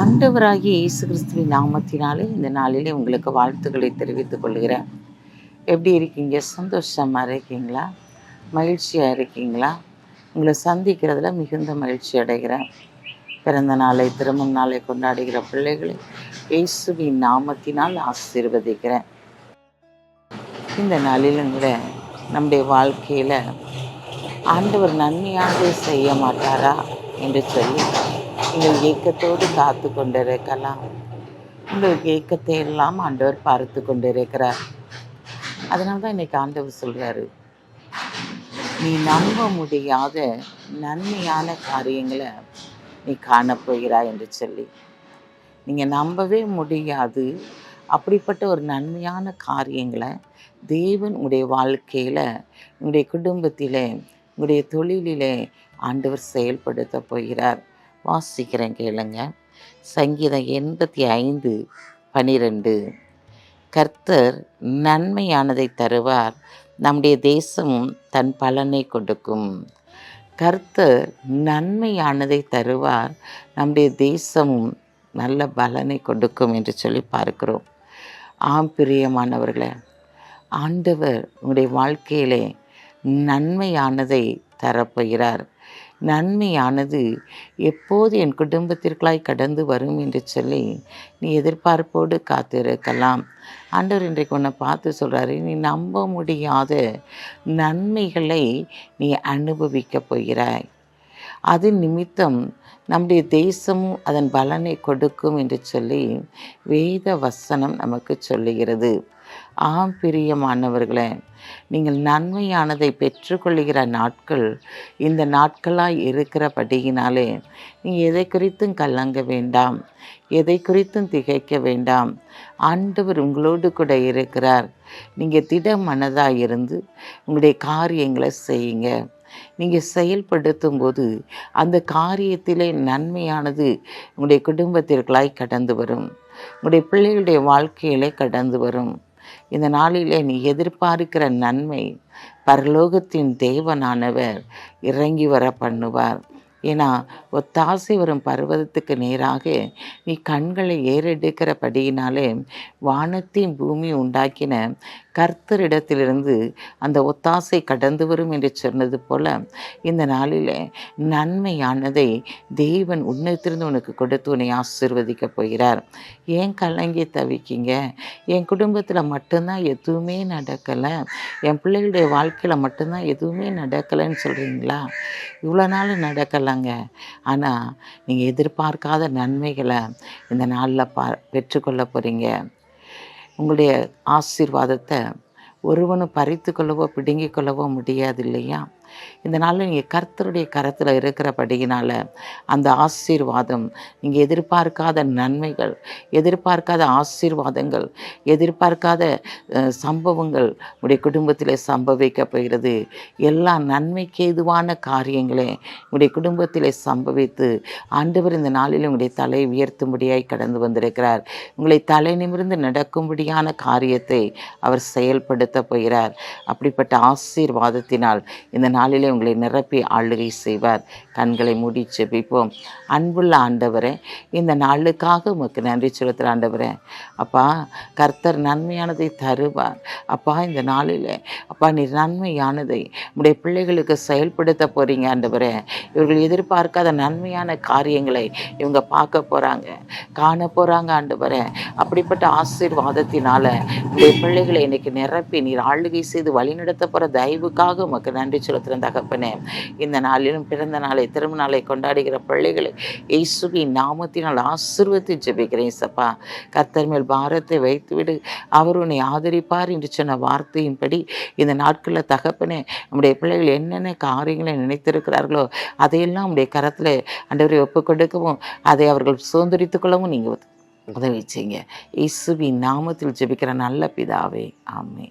ஆண்டவராகிய இயேசு கிறிஸ்துவின் நாமத்தினாலே இந்த நாளிலே உங்களுக்கு வாழ்த்துக்களை தெரிவித்துக் கொள்கிறேன். எப்படி இருக்கீங்க? சந்தோஷமாக இருக்கீங்களா? மகிழ்ச்சியாக இருக்கீங்களா? உங்களை சந்திக்கிறதுல மிகுந்த மகிழ்ச்சி அடைகிறேன். பிறந்த நாளை திருமண நாளை கொண்டாடுகிற பிள்ளைகளை இயேசுவின் நாமத்தினால் ஆசீர்வதிக்கிறேன். இந்த நாளிலும் கூட நம்முடைய வாழ்க்கையில் ஆண்டவர் நன்மையாக செய்ய மாட்டாரா என்று சொல்லி நீங்கள் ஏக்கத்தோடு காத்து கொண்டிருக்கலாம். உங்கள் ஏக்கத்தை எல்லாம் ஆண்டவர் பார்த்து கொண்டிருக்கிறார். அதனால தான் இன்னைக்கு ஆண்டவர் சொல்கிறாரு நீ நம்ப முடியாத நன்மையான காரியங்களை நீ காணப்போகிறாய் என்று சொல்லி. நீங்கள் நம்பவே முடியாது. அப்படிப்பட்ட ஒரு நன்மையான காரியங்களை தேவன் உடைய வாழ்க்கையில் உங்களுடைய குடும்பத்தில் உங்களுடைய தொழிலிலே ஆண்டவர் செயல்படுத்த போகிறார். வாசிக்கிறேன் கேளுங்க. சங்கீதம் எண்பத்தி ஐந்து பனிரெண்டு. கர்த்தர் நன்மையானதை தருவார் நம்முடைய தேசமும் தன் பலனை கொடுக்கும். கர்த்தர் நன்மையானதை தருவார் நம்முடைய தேசமும் நல்ல பலனை கொடுக்கும் என்று சொல்லி பார்க்கிறோம். ஆம் பிரியமானவர்களே ஆண்டவர் உங்களுடைய வாழ்க்கையிலே நன்மையானதை தரப்போகிறார். நன்மையானது. எப்போது என் குடும்பத்திற்குள்ளாய் கடந்து வரும் என்று சொல்லி நீ எதிர்பார்ப்போடு காத்திருக்கலாம். ஆண்டவர் இன்றைக்கு உன்னை பார்த்து சொல்கிறாரு நீ நம்ப முடியாத நன்மைகளை நீ அனுபவிக்கப் போகிறாய். அது நிமித்தம் நம்முடைய தேசமும் அதன் பலனை கொடுக்கும் என்று சொல்லி வேத வசனம் நமக்கு சொல்லுகிறது. ஆம் பிரியமானவர்களே நீங்கள் நன்மையானதை பெற்றுக்கொள்கிற நாட்கள் இந்த நாட்களாக இருக்கிறபடியினாலே நீங்கள் எதை குறித்தும் கலங்க வேண்டாம் எதை குறித்தும் திகைக்க வேண்டாம். ஆண்டவர் உங்களோடு கூட இருக்கிறார். நீங்கள் திட மனதாக இருந்து உங்களுடைய காரியங்களை செய்யுங்க. நீங்கள் செயல்படுத்தும் போது அந்த காரியத்திலே நன்மையானது உங்களுடைய குடும்பத்திற்குள்ளாய் கடந்து வரும். உங்களுடைய பிள்ளைகளுடைய வாழ்க்கையிலே கடந்து வரும். இந்த நாளிலே நீ எதிர்பார்க்கிற நன்மை பரலோகத்தின் தேவனானவர் இறங்கி வர பண்ணுவார். ஏன்னா ஒத்தாசை வரும் பர்வதத்துக்கு நேராக நீ கண்களை ஏறெடுக்கிறபடியினாலே வானத்தையும் பூமி உண்டாக்கின கர்த்தரிடத்திலிருந்து அந்த ஒத்தாசை கடந்து வரும் என்று சொன்னது போல இந்த நாளில் நன்மையானதை தேவன் உன்னத்திலிருந்து உனக்கு கொடுத்து உன்னை ஆசிர்வதிக்க போகிறார். ஏன் கலங்கி தவிக்கிங்க? என் குடும்பத்தில் மட்டும்தான் எதுவுமே நடக்கலை. என் பிள்ளைகளுடைய வாழ்க்கையில் மட்டும்தான் எதுவுமே நடக்கலைன்னு சொல்கிறீங்களா இவ்வளோ நாள் நடக்கலைங்க. ஆனால் நீங்கள் எதிர்பார்க்காத நன்மைகளை இந்த நாளில் பா பெற்றுக்கொள்ள போகிறீங்க உங்களுடைய ஆசீர்வாதத்தை ஒருவனும் பறித்து கொள்ளவோ பிடுங்கிக் கொள்ளவோ முடியாது இல்லையா? இந்த நாளில் நீங்கள் கர்த்தருடைய கரத்தில் இருக்கிறபடியினால் அந்த ஆசீர்வாதம் நீங்கள் எதிர்பார்க்காத நன்மைகள் எதிர்பார்க்காத ஆசீர்வாதங்கள் எதிர்பார்க்காத சம்பவங்கள் உடைய குடும்பத்தில் சம்பவிக்க போகிறது. எல்லா நன்மைக்கு எதுவான காரியங்களே உடைய குடும்பத்தில் சம்பவித்து ஆண்டவர் இந்த நாளில் உங்களுடைய தலை உயர்த்தும்படியாய் கடந்து வந்திருக்கிறார். உங்களை தலை நிமிர்ந்து நடக்கும்படியான காரியத்தை அவர் செயல்படுத்த போகிறார். அப்படிப்பட்ட ஆசீர்வாதத்தினால் இந்த நாளிலே உங்களை நிரப்பி ஆளுகை செய்வார். கண்களை மூடி செபிப்போம் அன்புள்ள ஆண்டவரே இந்த நாளுக்காக உமக்கு நன்றி செலுத்துகிற ஆண்டவரே அப்பா கர்த்தர் நன்மையானதை தருவார். அப்பா இந்த நாளில் அப்பா நீ நன்மையானதை உடைய பிள்ளைகளுக்கு செயல்படுத்த போகிறீங்க ஆண்டவரே. இவர்கள் எதிர்பார்க்காத நன்மையான காரியங்களை இவங்க பார்க்க போகிறாங்க காண போகிறாங்க ஆண்டவரே. அப்படிப்பட்ட ஆசீர்வாதத்தினால் உடைய பிள்ளைகளை இன்னைக்கு நிரப்பி நீர் ஆளுகை செய்து வழிநடத்த போகிற தயவுக்காக உமக்கு நன்றி செலுத்துகிற தகப்பனே இந்த நாளிலும் பிறந்த நாளை திரும்ப நாளை கொண்டாடுகிற பிள்ளைகளை இயேசுவின் நாமத்தினால் ஆசிர்வத்தை ஜெபிக்கிறேன் சப்பா கத்தர் மேல் பாரத்தை வைத்துவிடு. அவர் உன்னை ஆதரிப்பார் என்று சொன்ன வார்த்தையின்படி இந்த நாட்களில் தகப்பனே நம்முடைய பிள்ளைகள் என்னென்ன காரியங்களை நினைத்திருக்கிறார்களோ அதையெல்லாம் நம்முடைய கரத்தில் அண்டவரை ஒப்பு கொடுக்கவும் அதை அவர்கள் சுதந்திரித்துக் கொள்ளவும் நீங்கள் உதவி செய்யுங்க. இயேசுவின் நாமத்தில் ஜெபிக்கிற நல்ல பிதாவே. ஆமே